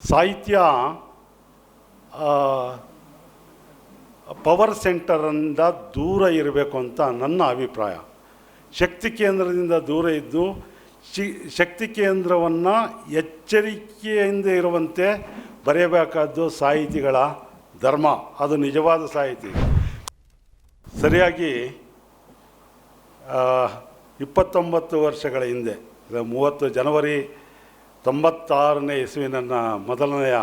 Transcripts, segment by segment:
ಸಾಹಿತ್ಯ ಪವರ್ ಸೆಂಟರಿಂದ ದೂರ ಇರಬೇಕು ಅಂತ ನನ್ನ ಅಭಿಪ್ರಾಯ. ಶಕ್ತಿ ಕೇಂದ್ರದಿಂದ ದೂರ ಇದ್ದು, ಶಿ, ಶಕ್ತಿ ಕೇಂದ್ರವನ್ನು ಎಚ್ಚರಿಕೆಯಿಂದ ಇರುವಂತೆ ಬರೆಯಬೇಕಾದ್ದು ಸಾಹಿತಿಗಳ ಧರ್ಮ. ಅದು ನಿಜವಾದ ಸಾಹಿತಿ. ಸರಿಯಾಗಿ ಇಪ್ಪತ್ತೊಂಬತ್ತು ವರ್ಷಗಳ ಹಿಂದೆ ಮೂವತ್ತು ಜನವರಿ ತೊಂಬತ್ತಾರನೇ ಇಸುವಿನ ಮೊದಲನೆಯ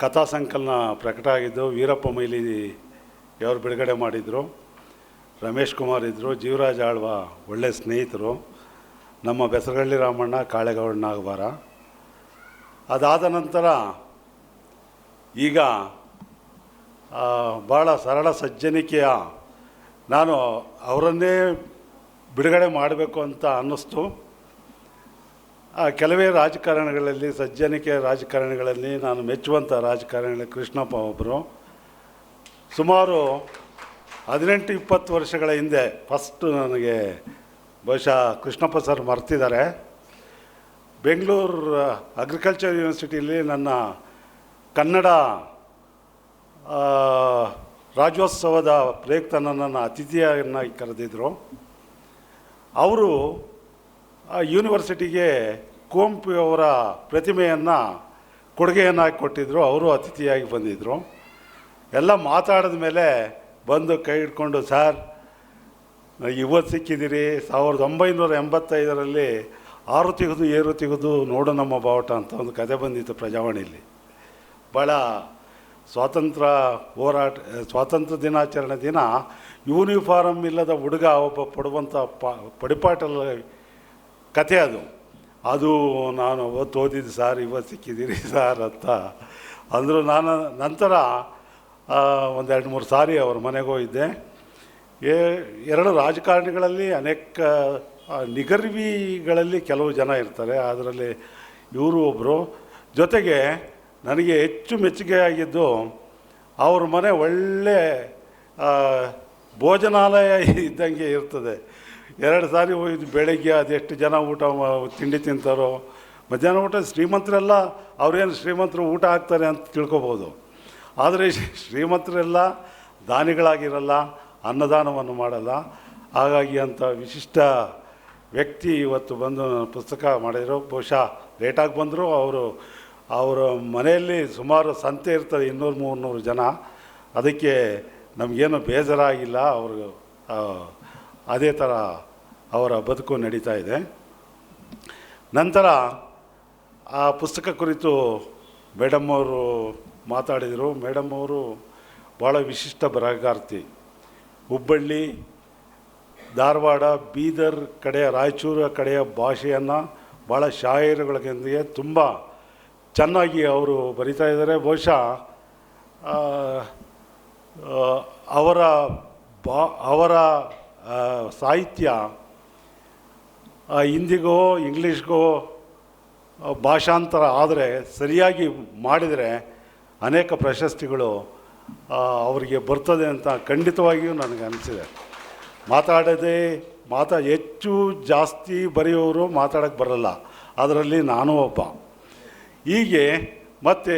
ಕಥಾ ಸಂಕಲನ ಪ್ರಕಟ ಆಗಿದ್ದು ವೀರಪ್ಪ ಮೈಲಿ ಅವರು ಬಿಡುಗಡೆ ಮಾಡಿದರು. ರಮೇಶ್ ಕುಮಾರ್ ಇದ್ದರು ಜೀವರಾಜ್ ಆಳ್ವ ಒಳ್ಳೆಯ ಸ್ನೇಹಿತರು. ನಮ್ಮ ಬೆಸರಳ್ಳಿ ರಾಮಣ್ಣ ಕಾಳೆಗೌಡ ಆಗಬಾರ. ಅದಾದ ನಂತರ ಈಗ ಭಾಳ ಸರಳ ಸಜ್ಜನಿಕೆಯ ನಾನು ಅವರನ್ನೇ ಬಿಡುಗಡೆ ಮಾಡಬೇಕು ಅಂತ ಅನ್ನಿಸ್ತು. ಕೆಲವೇ ರಾಜಕಾರಣಗಳಲ್ಲಿ, ಸಜ್ಜನಿಕೆ ರಾಜಕಾರಣಿಗಳಲ್ಲಿ ನಾನು ಮೆಚ್ಚುವಂಥ ರಾಜಕಾರಣಿಗಳು ಕೃಷ್ಣಪ್ಪ ಒಬ್ಬರು ಸುಮಾರು ಹದಿನೆಂಟು, ಇಪ್ಪತ್ತು ವರ್ಷಗಳ ಹಿಂದೆ ಫಸ್ಟ್ ನನಗೆ ಬಹುಶಃ ಕೃಷ್ಣಪ್ಪ ಸರ್ ಮರ್ತಿದ್ದಾರೆ. ಬೆಂಗಳೂರು ಅಗ್ರಿಕಲ್ಚರ್ ಯೂನಿವರ್ಸಿಟಿಯಲ್ಲಿ ನನ್ನ ಕನ್ನಡ ರಾಜ್ಯೋತ್ಸವದ ಪ್ರಯುಕ್ತ ನನ್ನನ್ನು ಅತಿಥಿಯನ್ನಾಗಿ ಕರೆದಿದ್ದರು ಅವರು ಯೂನಿವರ್ಸಿಟಿಗೆ ಕುವೆಂಪು ಅವರ ಪ್ರತಿಮೆಯನ್ನು ಕೊಡುಗೆಯನ್ನಾಗಿ ಕೊಟ್ಟಿದ್ದರು ಅವರು ಅತಿಥಿಯಾಗಿ ಬಂದಿದ್ದರು ಎಲ್ಲ ಮಾತಾಡಿದ ಮೇಲೆ ಬಂದು ಕೈ ಹಿಡ್ಕೊಂಡು, ಸರ್, ಇವತ್ತು ಸಿಕ್ಕಿದ್ದೀರಿ. ಸಾವಿರದ ಒಂಬೈನೂರ ಎಂಬತ್ತೈದರಲ್ಲಿ ಆರು ತೆಗೆದು ಏರು ತೆಗೆದು ನೋಡು ನಮ್ಮ ಬಾವುಟ ಅಂತ ಒಂದು ಕತೆ ಬಂದಿತ್ತು ಪ್ರಜಾವಾಣಿಯಲ್ಲಿ ಭಾಳ ಸ್ವಾತಂತ್ರ್ಯ ಹೋರಾಟ, ಸ್ವಾತಂತ್ರ್ಯ ದಿನಾಚರಣೆ ದಿನ ಯೂನಿಫಾರಮ್ ಇಲ್ಲದ ಹುಡುಗ, ಒಬ್ಬ ಪಡುವಂಥ ಪ, ಪಡಿಪಾಟಲ ಕತೆ ಅದು. ಅದು ನಾನು ಅವತ್ತು ಓದಿದ್ದು ಸಾರ್, ಇವತ್ತು ಸಿಕ್ಕಿದ್ದೀರಿ ಸಾರ್ ಅಂತ. ಅಂದರು ನಾನು ನಂತರ ಒಂದು ಎರಡು ಮೂರು ಸಾರಿ ಅವ್ರ ಮನೆಗೆ ಹೋಗಿದ್ದೆ. ಏ ಎರಡು ರಾಜಕಾರಣಿಗಳಲ್ಲಿ ಅನೇಕ ನಿಗರ್ವಿಗಳಲ್ಲಿ ಕೆಲವು ಜನ ಇರ್ತಾರೆ. ಅದರಲ್ಲಿ ಇವರು ಒಬ್ಬರು ಜೊತೆಗೆ ನನಗೆ ಹೆಚ್ಚು ಮೆಚ್ಚುಗೆ ಆಗಿದ್ದು, ಅವ್ರ ಮನೆ ಒಳ್ಳೆ ಭೋಜನಾಲಯ ಇದ್ದಂಗೆ ಇರ್ತದೆ. ಎರಡು ಸಾರಿ ಹೋಗಿದ್ದು ಬೆಳಗ್ಗೆ ಅದೆಷ್ಟು ಜನ ಊಟ ತಿಂಡಿ ತಿಂತಾರೋ. ಮಧ್ಯಾಹ್ನ ಊಟ ಶ್ರೀಮಂತರೆಲ್ಲ, ಅವ್ರೇನು ಶ್ರೀಮಂತರು ಊಟ ಹಾಕ್ತಾರೆ ಅಂತ ತಿಳ್ಕೊಬೋದು. ಆದರೆ ಶ್ರೀ- ಶ್ರೀಮಂತರೆಲ್ಲ ದಾನಿಗಳಾಗಿರಲ್ಲ, ಅನ್ನದಾನವನ್ನು ಮಾಡಲ್ಲ. ಹಾಗಾಗಿ ಅಂಥ ವಿಶಿಷ್ಟ ವ್ಯಕ್ತಿ ಇವತ್ತು ಬಂದು ಪುಸ್ತಕ ಮಾಡಿದರು. ಬಹುಶಃ ಲೇಟಾಗಿ ಬಂದರು. ಅವರು, ಅವರ ಮನೆಯಲ್ಲಿ ಸುಮಾರು ಸಂತೆ ಇರ್ತದೆ, ಇನ್ನೂರು, ಮೂರ್ನೂರು ಜನ. ಅದಕ್ಕೆ ನಮಗೇನು ಬೇಜಾರಾಗಿಲ್ಲ. ಅವರು ಅದೇ ಥರ ಅವರ ಬದುಕು ನಡೀತಾ ಇದೆ. ನಂತರ ಆ ಪುಸ್ತಕ ಕುರಿತು ಮೇಡಮ್ ಅವರು ಮಾತಾಡಿದರು. ಮೇಡಮ್ ಅವರು ಭಾಳ ವಿಶಿಷ್ಟ ಬರಹಗಾರ್ತಿ. ಹುಬ್ಬಳ್ಳಿ, ಧಾರವಾಡ, ಬೀದರ್ ಕಡೆಯ, ರಾಯಚೂರು ಕಡೆಯ ಭಾಷೆಯನ್ನು ಭಾಳ ಶಾಯರುಗಳೊಂದಿಗೆ ತುಂಬ ಚೆನ್ನಾಗಿ ಅವರು ಬರಿತಾ ಇದ್ದಾರೆ. ಬಹುಶಃ ಅವರ ಬಾ, ಅವರ ಸಾಹಿತ್ಯ ಹಿಂದಿಗೋ, ಇಂಗ್ಲೀಷ್ಗೋ ಭಾಷಾಂತರ ಆದರೆ ಸರಿಯಾಗಿ ಮಾಡಿದರೆ ಅನೇಕ ಪ್ರಶಸ್ತಿಗಳು ಅವರಿಗೆ ಬರ್ತದೆ ಅಂತ ಖಂಡಿತವಾಗಿಯೂ ನನಗೆ ಅನಿಸಿದೆ. ಮಾತಾಡದೆ, ಮಾತಾ, ಹೆಚ್ಚು ಜಾಸ್ತಿ ಬರೆಯೋರು ಮಾತಾಡೋಕ್ಕೆ ಬರಲ್ಲ. ಅದರಲ್ಲಿ ನಾನು ಒಬ್ಬ. ಹೀಗೆ ಮತ್ತು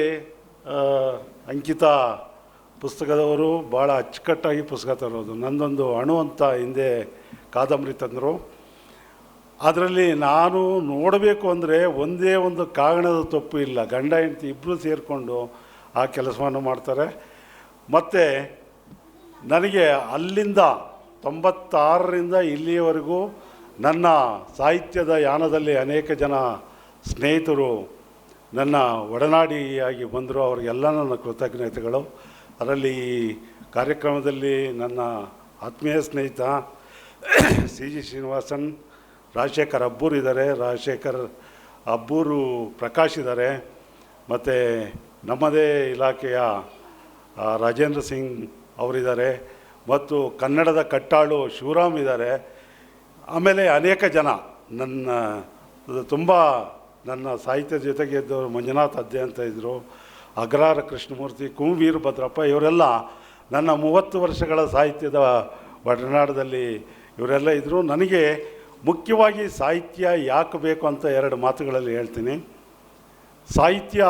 ಅಂಕಿತ ಪುಸ್ತಕದವರು ಭಾಳ ಅಚ್ಚುಕಟ್ಟಾಗಿ ಪುಸ್ತಕ ತರೋದು. ನಂದೊಂದು ಅಣು ಅಂತ ಹಿಂದೆ ಕಾದಂಬರಿ ತಂದರು. ಅದರಲ್ಲಿ ನಾನು ನೋಡಬೇಕು ಅಂದರೆ ಒಂದೇ ಒಂದು ಕಾಗಣದ ತಪ್ಪು ಇಲ್ಲ. ಗಂಡ, ಹೆಂಡತಿ ಇಬ್ಬರು ಸೇರಿಕೊಂಡು ಆ ಕೆಲಸವನ್ನು ಮಾಡ್ತಾರೆ. ಮತ್ತು ನನಗೆ ಅಲ್ಲಿಂದ ತೊಂಬತ್ತಾರರಿಂದ ಇಲ್ಲಿಯವರೆಗೂ ನನ್ನ ಸಾಹಿತ್ಯದ ಯಾನದಲ್ಲಿ ಅನೇಕ ಜನ ಸ್ನೇಹಿತರು ನನ್ನ ಒಡನಾಡಿಯಾಗಿ ಬಂದರು. ಅವರಿಗೆಲ್ಲ ನನ್ನ ಕೃತಜ್ಞತೆಗಳು. ಅದರಲ್ಲಿ ಈ ಕಾರ್ಯಕ್ರಮದಲ್ಲಿ ನನ್ನ ಆತ್ಮೀಯ ಸ್ನೇಹಿತ ಸಿ ಜಿ ಶ್ರೀನಿವಾಸನ್ ರಾಜಶೇಖರ್ ಅಬ್ಬೂರ್ ಇದ್ದಾರೆ. ರಾಜಶೇಖರ್ ಅಬ್ಬೂರು ಪ್ರಕಾಶ್ ಇದ್ದಾರೆ. ಮತ್ತು ನಮ್ಮದೇ ಇಲಾಖೆಯ ರಾಜೇಂದ್ರ ಸಿಂಗ್ ಅವರಿದ್ದಾರೆ. ಮತ್ತು ಕನ್ನಡದ ಕಟ್ಟಾಳು ಶಿವರಾಮ್ ಇದ್ದಾರೆ. ಆಮೇಲೆ ಅನೇಕ ಜನ ನನ್ನ ತುಂಬ ನನ್ನ ಸಾಹಿತ್ಯ ಜೊತೆಗೆ ಇದ್ದವರು ಮಂಜುನಾಥ್ ಅದ್ದೆ ಅಂತ ಇದ್ದರು ಅಗ್ರಾರ ಕೃಷ್ಣಮೂರ್ತಿ, ಕುಂವೀರ್ ಭದ್ರಪ್ಪ, ಇವರೆಲ್ಲ ನನ್ನ ಮೂವತ್ತು ವರ್ಷಗಳ ಸಾಹಿತ್ಯದ ಒಡನಾಡದಲ್ಲಿ ಇವರೆಲ್ಲ ಇದ್ದರು ನನಗೆ ಮುಖ್ಯವಾಗಿ ಸಾಹಿತ್ಯ ಯಾಕೆ ಬೇಕು ಅಂತ ಎರಡು ಮಾತುಗಳಲ್ಲಿ ಹೇಳ್ತೀನಿ. ಸಾಹಿತ್ಯ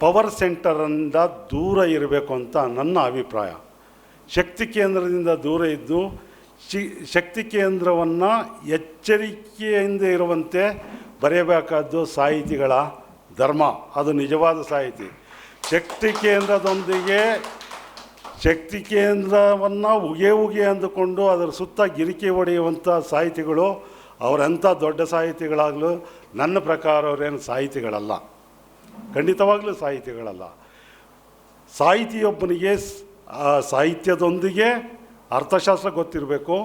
ಪವರ್ ಸೆಂಟರಿಂದ ದೂರ ಇರಬೇಕು ಅಂತ ನನ್ನ ಅಭಿಪ್ರಾಯ. ಶಕ್ತಿ ಕೇಂದ್ರದಿಂದ ದೂರ ಇದ್ದು, ಶಿ, ಶಕ್ತಿ ಕೇಂದ್ರವನ್ನು ಎಚ್ಚರಿಕೆಯಿಂದ ಇರುವಂತೆ ಬರೆಯಬೇಕಾದ್ದು ಸಾಹಿತಿಗಳ ಧರ್ಮ. ಅದು ನಿಜವಾದ ಸಾಹಿತಿ. ಶಕ್ತಿ ಕೇಂದ್ರದೊಂದಿಗೆ ಶಕ್ತಿ ಕೇಂದ್ರವನ್ನು ಉಗೆ ಉಗೆ ಅಂದುಕೊಂಡು ಅದರ ಸುತ್ತ ಗಿರಿಕೆ ಹೊಡೆಯುವಂಥ ಸಾಹಿತಿಗಳು ಅವರೆಂಥ ದೊಡ್ಡ ಸಾಹಿತಿಗಳಾಗಲು ನನ್ನ ಪ್ರಕಾರ ಅವರೇನು ಸಾಹಿತಿಗಳಲ್ಲ. ಖಂಡಿತವಾಗಲೂ ಸಾಹಿತಿಗಳಲ್ಲ. ಸಾಹಿತಿಯೊಬ್ಬನಿಗೆ ಸಾಹಿತ್ಯದೊಂದಿಗೆ ಅರ್ಥಶಾಸ್ತ್ರ ಗೊತ್ತಿರಬೇಕು,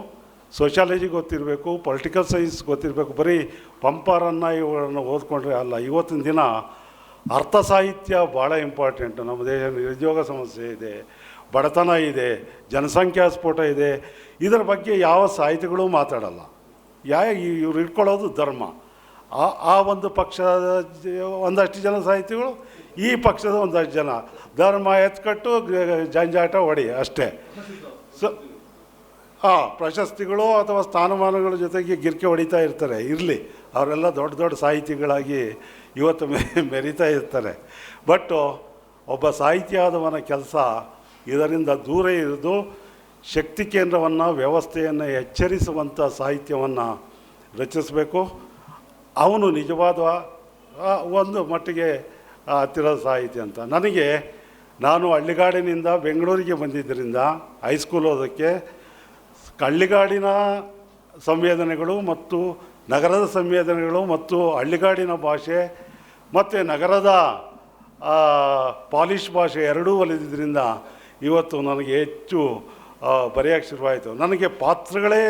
ಸೋಷಿಯಾಲಜಿ ಗೊತ್ತಿರಬೇಕು, ಪೊಲಿಟಿಕಲ್ ಸೈನ್ಸ್ ಗೊತ್ತಿರಬೇಕು, ಬರೀ ಪಂಪರನ್ನು ಇವುಗಳನ್ನು ಓದ್ಕೊಂಡ್ರೆ ಅಲ್ಲ, ಇವತ್ತಿನ ದಿನ ಅರ್ಥ ಸಾಹಿತ್ಯ ಭಾಳ ಇಂಪಾರ್ಟೆಂಟ್. ನಮ್ಮ ದೇಶ ನಿರುದ್ಯೋಗ ಸಮಸ್ಯೆ ಇದೆ. ಬಡತನ ಇದೆ, ಜನಸಂಖ್ಯಾ ಸ್ಫೋಟ ಇದೆ, ಇದರ ಬಗ್ಗೆ ಯಾವ ಸಾಹಿತಿಗಳು ಮಾತಾಡಲ್ಲ. ಯಾ, ಇವ್ರು ಇಟ್ಕೊಳ್ಳೋದು ಧರ್ಮ. ಆ ಆ ಒಂದು ಪಕ್ಷದ ಒಂದಷ್ಟು ಜನ ಸಾಹಿತಿಗಳು ಈ ಪಕ್ಷದ ಒಂದಷ್ಟು ಜನ. ಧರ್ಮ ಎತ್ಕಟ್ಟು ಜಂಜಾಟ ಹೊಡಿ ಅಷ್ಟೇ. ಸೊ ಹಾಂ ಪ್ರಶಸ್ತಿಗಳು ಅಥವಾ ಸ್ಥಾನಮಾನಗಳ ಜೊತೆಗೆ ಗಿರ್ಕೆ ಹೊಡಿತಾ ಇರ್ತಾರೆ, ಇರಲಿ. ಅವರೆಲ್ಲ ದೊಡ್ಡ ದೊಡ್ಡ ಸಾಹಿತಿಗಳಾಗಿ ಇವತ್ತು ಮೆರಿತಾ ಇರ್ತಾರೆ. ಬಟ್ಟು ಒಬ್ಬ ಸಾಹಿತಿಯಾದವನ ಕೆಲಸ ಇದರಿಂದ ದೂರ ಇರಿದು ಶಕ್ತಿ ಕೇಂದ್ರವನ್ನು, ವ್ಯವಸ್ಥೆಯನ್ನು ಎಚ್ಚರಿಸುವಂಥ ಸಾಹಿತ್ಯವನ್ನು ರಚಿಸಬೇಕು. ಅವನು ನಿಜವಾದ ಒಂದು ಮಟ್ಟಿಗೆ ಹತ್ತಿರದ ಸಾಹಿತ್ಯ ಅಂತ. ನನಗೆ, ನಾನು ಹಳ್ಳಿಗಾಡಿನಿಂದ ಬೆಂಗಳೂರಿಗೆ ಬಂದಿದ್ದರಿಂದ ಹೈಸ್ಕೂಲ್ ಓದೋಕ್ಕೆ ಹಳ್ಳಿಗಾಡಿನ ಸಂವೇದನೆಗಳು ಮತ್ತು ನಗರದ ಸಂವೇದನೆಗಳು ಮತ್ತು ಹಳ್ಳಿಗಾಡಿನ ಭಾಷೆ ಮತ್ತು ನಗರದ ಪಾಲಿಷ್ ಭಾಷೆ ಎರಡೂ ಒಲಿದಿದ್ದರಿಂದ ಇವತ್ತು ನನಗೆ ಹೆಚ್ಚು ಬರೆಯೋಕ್ಕೆ ಶುರುವಾಯಿತು. ನನಗೆ ಪಾತ್ರಗಳೇ,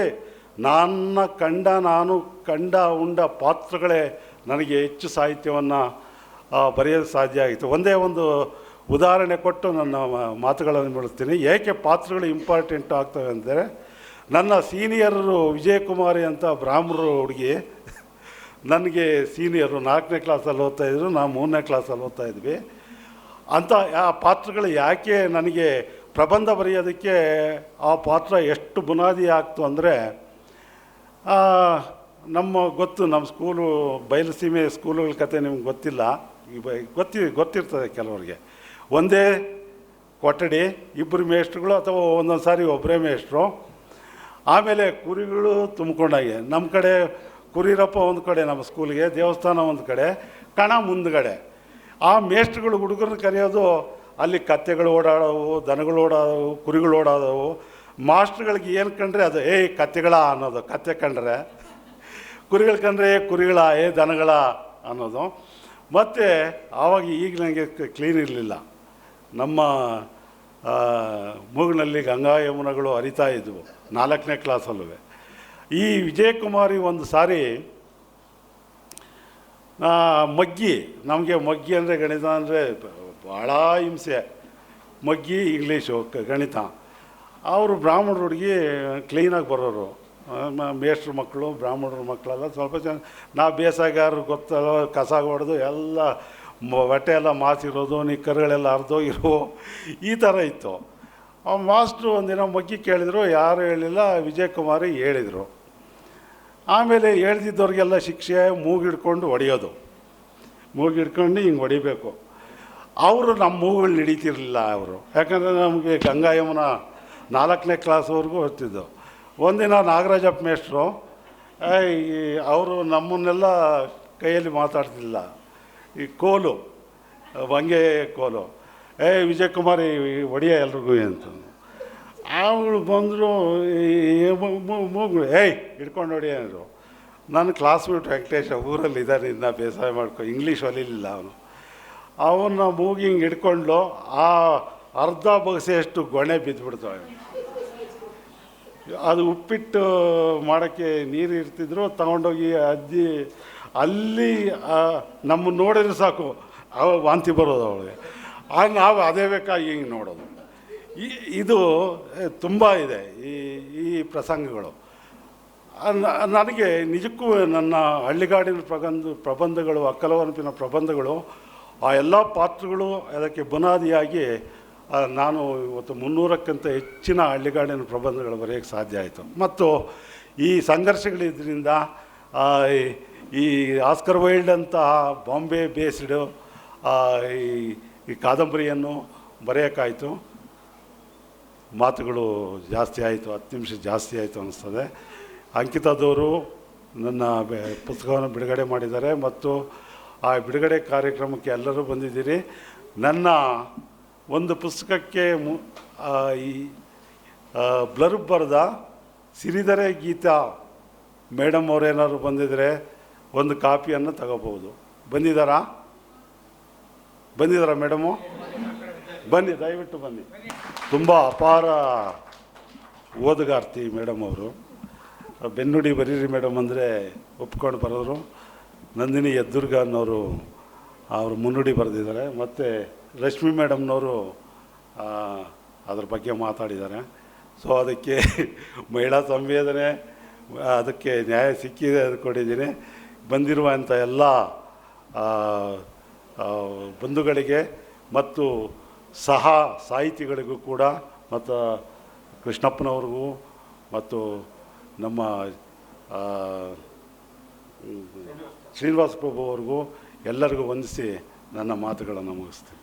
ನನ್ನ ಕಂಡ, ನಾನು ಕಂಡ, ಉಂಡ ಪಾತ್ರಗಳೇ ನನಗೆ ಹೆಚ್ಚು ಸಾಹಿತ್ಯವನ್ನು ಬರೆಯಲು ಸಾಧ್ಯ ಆಯಿತು ಒಂದೇ ಒಂದು ಉದಾಹರಣೆ ಕೊಟ್ಟು ನನ್ನ ಮಾತುಗಳನ್ನು ಬಿಡುತ್ತೀನಿ. ಏಕೆ ಪಾತ್ರಗಳು ಇಂಪಾರ್ಟೆಂಟ್ ಆಗ್ತವೆ ಅಂದರೆ, ನನ್ನ ಸೀನಿಯರರು ವಿಜಯಕುಮಾರಿ ಅಂತ ಬ್ರಾಹ್ಮಣರು ಹುಡುಗಿ, ನನಗೆ ಸೀನಿಯರು ನಾಲ್ಕನೇ ಕ್ಲಾಸಲ್ಲಿ ಓದ್ತಾಯಿದ್ರು ನಾನು ಮೂರನೇ ಕ್ಲಾಸಲ್ಲಿ ಓದ್ತಾ ಇದ್ವಿ. ಅಂಥ ಆ ಪಾತ್ರಗಳು ಯಾಕೆ ನನಗೆ ಪ್ರಬಂಧ ಬರೆಯೋದಕ್ಕೆ ಆ ಪಾತ್ರ ಎಷ್ಟು ಬುನಾದಿ ಆಗ್ತು ಅಂದರೆ ನಮ್ಮ ಗೊತ್ತು, ನಮ್ಮ ಸ್ಕೂಲು ಬಯಲುಸೀಮೆ ಸ್ಕೂಲುಗಳ ಕತೆ ನಿಮ್ಗೆ ಗೊತ್ತಿಲ್ಲ. ಗೊತ್ತಿ, ಗೊತ್ತಿರ್ತದೆ ಕೆಲವರಿಗೆ. ಒಂದೇ ಕೊಠಡಿ, ಇಬ್ಬರು ಮೇಷ್ಟ್ರುಗಳು ಅಥವಾ ಒಂದೊಂದು ಸಾರಿ ಒಬ್ಬರೇ ಮೇಷ್ಟ್ರು. ಆಮೇಲೆ ಕುರಿಗಳು ತುಂಬಿಕೊಂಡಾಗೆ. ನಮ್ಮ ಕಡೆ ಕುರಿರಪ್ಪ ಒಂದು ಕಡೆ ನಮ್ಮ ಸ್ಕೂಲಿಗೆ, ದೇವಸ್ಥಾನ ಒಂದು ಕಡೆ, ಕಣ ಮುಂದ್ಗಡೆ. ಆ ಮೇಷ್ಟ್ರುಗಳು ಹುಡುಗರನ್ನ ಕರೆಯೋದು ಅಲ್ಲಿ ಕತ್ತೆಗಳು ಓಡಾಡೋವು, ದನಗಳು ಓಡಾದವು ಕುರಿಗಳು ಓಡಾದವು ಮಾಸ್ಟ್ರುಗಳಿಗೆ ಏನು ಕಂಡ್ರೆ ಅದು, ಏಯ್, ಕತ್ತೆಗಳ ಅನ್ನೋದು. ಕತ್ತೆ ಕಂಡ್ರೆ. ಕುರಿಗಳು ಕಂಡ್ರೆ, ಏ, ಕುರಿಗಳ, ಏ, ದನಗಳ ಅನ್ನೋದು. ಮತ್ತು ಆವಾಗ ಈಗ ನನಗೆ ಕ್ಲೀನ್ ಇರಲಿಲ್ಲ. ನಮ್ಮ ಮೂಗಿನಲ್ಲಿ ಗಂಗಾ ಯಮುನಗಳು ಹರಿತಾ ಇದ್ವು. ನಾಲ್ಕನೇ ಕ್ಲಾಸಲ್ಲೂ ಈ ವಿಜಯಕುಮಾರಿ ಒಂದು ಸಾರಿ ಮಗ್ಗಿ, ನಮಗೆ ಮಗ್ಗಿ ಅಂದರೆ ಗಣಿತ ಅಂದರೆ ಭಾಳ ಹಿಂಸೆ. ಮಗ್ಗಿ, ಇಂಗ್ಲೀಷು ಗಣಿತ. ಅವರು ಬ್ರಾಹ್ಮಣರು ಹುಡುಗಿ ಕ್ಲೀನಾಗಿ ಬರೋರು. ಮೇಷ್ಟ್ರ ಮಕ್ಕಳು ಬ್ರಾಹ್ಮಣರ ಮಕ್ಕಳೆಲ್ಲ ಸ್ವಲ್ಪ ಜನ, ನಾ ಬೇಸಾಗಾರರು ಗೊತ್ತಲ್ಲ ಕಸ ಹೊಡೆದು ಎಲ್ಲ ಬಟ್ಟೆ ಎಲ್ಲ ಮಾಸಿರೋದು, ನಿಕ್ಕರ್ಗಳೆಲ್ಲ ಹರಿದೋಗಿರೋ ಈ ಥರ ಇತ್ತು. ಆ, ಮಾಸ್ಟ್ರು ಒಂದಿನ ಮಗ್ಗಿ ಕೇಳಿದರು, ಯಾರು ಹೇಳಿಲ್ಲ, ವಿಜಯಕುಮಾರಿ ಹೇಳಿದರು. ಆಮೇಲೆ ಹೇಳ್ದಿದ್ದವ್ರಿಗೆಲ್ಲ ಶಿಕ್ಷೆ ಮೂಗಿಡ್ಕೊಂಡು ಹೊಡೆಯೋದು. ಮೂಗಿಡ್ಕೊಂಡು ಹಿಂಗೆ ಹೊಡಿಬೇಕು. ಅವರು ನಮ್ಮ ಮೂಗಲ್ಲಿ ಹಿಡಿತಿರ್ಲಿಲ್ಲ ಅವರು. ಯಾಕಂದರೆ ನಮಗೆ ಗಂಗಾ ಯಮುನ ನಾಲ್ಕನೇ ಕ್ಲಾಸ್ವರೆಗೂ ಹೊತ್ತಿದ್ದು ಒಂದಿನ ನಾಗರಾಜಪ್ಪ ಮೇಷ್ಟ್ರು ಅವರು ನಮ್ಮನ್ನೆಲ್ಲ ಕೈಯಲ್ಲಿ ಮಾತಾಡ್ತಿಲ್ಲ. ಈ ಕೋಲು ಬಂಗೆ ಕೋಲು. ಏ ವಿಜಯಕುಮಾರಿ ಒಡೆಯ ಎಲ್ರಿಗೂ ಅಂತ. ಅವಳು ಬಂದರು ಮೂಗು ಏಯ್, ಹಿಡ್ಕೊಂಡು ನೋಡಿ, ಅಂದರು. ನನ್ನ ಕ್ಲಾಸ್ಮೇಟ್ ವೆಂಕಟೇಶ ಊರಲ್ಲಿ ಇದ್ದಾನೆ ಇನ್ನ ಬೇಸಾಯ ಮಾಡ್ಕೊ ಇಂಗ್ಲೀಷ್ ಹೊಲಿಲಿಲ್ಲ ಅವನು. ಅವನ್ನ ಮೂಗಿ ಹಿಂಗೆ ಹಿಡ್ಕೊಂಡು ಆ ಅರ್ಧ ಬಗಸೆಯಷ್ಟು ಗೊಣೆ ಬಿದ್ದುಬಿಡ್ತಾವೆ ಅದು ಉಪ್ಪಿಟ್ಟು ಮಾಡೋಕ್ಕೆ ನೀರು ಇರ್ತಿದ್ರು, ತಗೊಂಡೋಗಿ ಅಜ್ಜಿ, ಅಲ್ಲಿ ನಮ್ಮ ನೋಡಿದ್ರೆ ಸಾಕು, ಅವ ವಾಂತಿ ಬರೋದು ಅವಳಿಗೆ. ಆಗ ನಾವು ಅದೇ ಬೇಕಾಗಿ ಹಿಂಗೆ ನೋಡೋದು. ಇದು ತುಂಬ ಇದೆ ಈ ಈ ಪ್ರಸಂಗಗಳು. ನನಗೆ ನಿಜಕ್ಕೂ ನನ್ನ ಹಳ್ಳಿಗಾಡಿನ ಪ್ರಬಂಧ, ಪ್ರಬಂಧಗಳು ಅಕ್ಕಲವನಪಿನ ಪ್ರಬಂಧಗಳು, ಆ ಎಲ್ಲ ಪಾತ್ರಗಳು ಅದಕ್ಕೆ ಬುನಾದಿಯಾಗಿ ನಾನು ಇವತ್ತು ಮುನ್ನೂರಕ್ಕಿಂತ ಹೆಚ್ಚಿನ ಹಳ್ಳಿಗಾಡಿನ ಪ್ರಬಂಧಗಳು ಬರೆಯೋಕ್ಕೆ ಸಾಧ್ಯ ಆಯಿತು. ಮತ್ತು ಈ ಸಂಘರ್ಷಗಳಿದ್ದರಿಂದ ಈ- ಆಸ್ಕರ್ ವೈಲ್ಡ್ ಅಂತಹ ಬಾಂಬೆ ಬೇಸ್ಡ್ ಈ ಕಾದಂಬರಿಯನ್ನು ಬರೆಯೋಕ್ಕಾಯಿತು. ಮಾತುಗಳು ಜಾಸ್ತಿ ಆಯಿತು, ಹತ್ತು ನಿಮಿಷ ಜಾಸ್ತಿ ಆಯಿತು ಅನ್ನಿಸ್ತದೆ ಅಂಕಿತದವರು ನನ್ನ ಪುಸ್ತಕವನ್ನು ಬಿಡುಗಡೆ ಮಾಡಿದ್ದಾರೆ ಮತ್ತು ಆ ಬಿಡುಗಡೆ ಕಾರ್ಯಕ್ರಮಕ್ಕೆ ಎಲ್ಲರೂ ಬಂದಿದ್ದೀರಿ. ನನ್ನ ಒಂದು ಪುಸ್ತಕಕ್ಕೆ ಮು ಈ ಬ್ಲರ್ಬ್ ಬರೆದ ಸಿರಿದರೆ ಗೀತಾ ಮೇಡಮ್ ಅವರೇನಾದ್ರು ಬಂದಿದ್ದರೆ ಒಂದು ಕಾಪಿಯನ್ನು ತಗೋಬೋದು ಬಂದಿದ್ದಾರಾ? ಬಂದಿದ್ದಾರಾ ಮೇಡಮು? ಬನ್ನಿ, ದಯವಿಟ್ಟು ಬನ್ನಿ. ತುಂಬ ಅಪಾರ ಓದುಗಾರ್ತಿ ಮೇಡಮ್ ಅವರು. ಬೆನ್ನುಡಿ ಬರೀರಿ ಮೇಡಮ್ ಅಂದರೆ ಒಪ್ಕೊಂಡು ಬರೋರು. ನಂದಿನಿ ಯದ್ದುರ್ಗ ಅನ್ನೋರು ಅವರು ಮುನ್ನುಡಿ ಬರೆದಿದ್ದಾರೆ. ಮತ್ತು ಲಕ್ಷ್ಮಿ ಮೇಡಮ್ನವರು ಅದ್ರ ಬಗ್ಗೆ ಮಾತಾಡಿದ್ದಾರೆ. ಸೊ ಅದಕ್ಕೆ ಮಹಿಳಾ ಸಂವೇದನೆ, ಅದಕ್ಕೆ ನ್ಯಾಯ ಸಿಕ್ಕಿದೆ ಅಂದ್ಕೊಂಡಿದ್ದೀನಿ ಬಂದಿರುವಂಥ ಎಲ್ಲ ಬಂಧುಗಳಿಗೆ ಮತ್ತು ಸಹ ಸಾಹಿತಿಗಳಿಗೂ ಕೂಡ, ಮತ್ತು ಕೃಷ್ಣಪ್ಪನವ್ರಿಗೂ, ಮತ್ತು ನಮ್ಮ ಶ್ರೀನಿವಾಸ ಪ್ರಭು ಅವ್ರಿಗೂ ಎಲ್ಲರಿಗೂ ವಂದಿಸಿ ನನ್ನ ಮಾತುಗಳನ್ನು ಮುಗಿಸ್ತೀನಿ.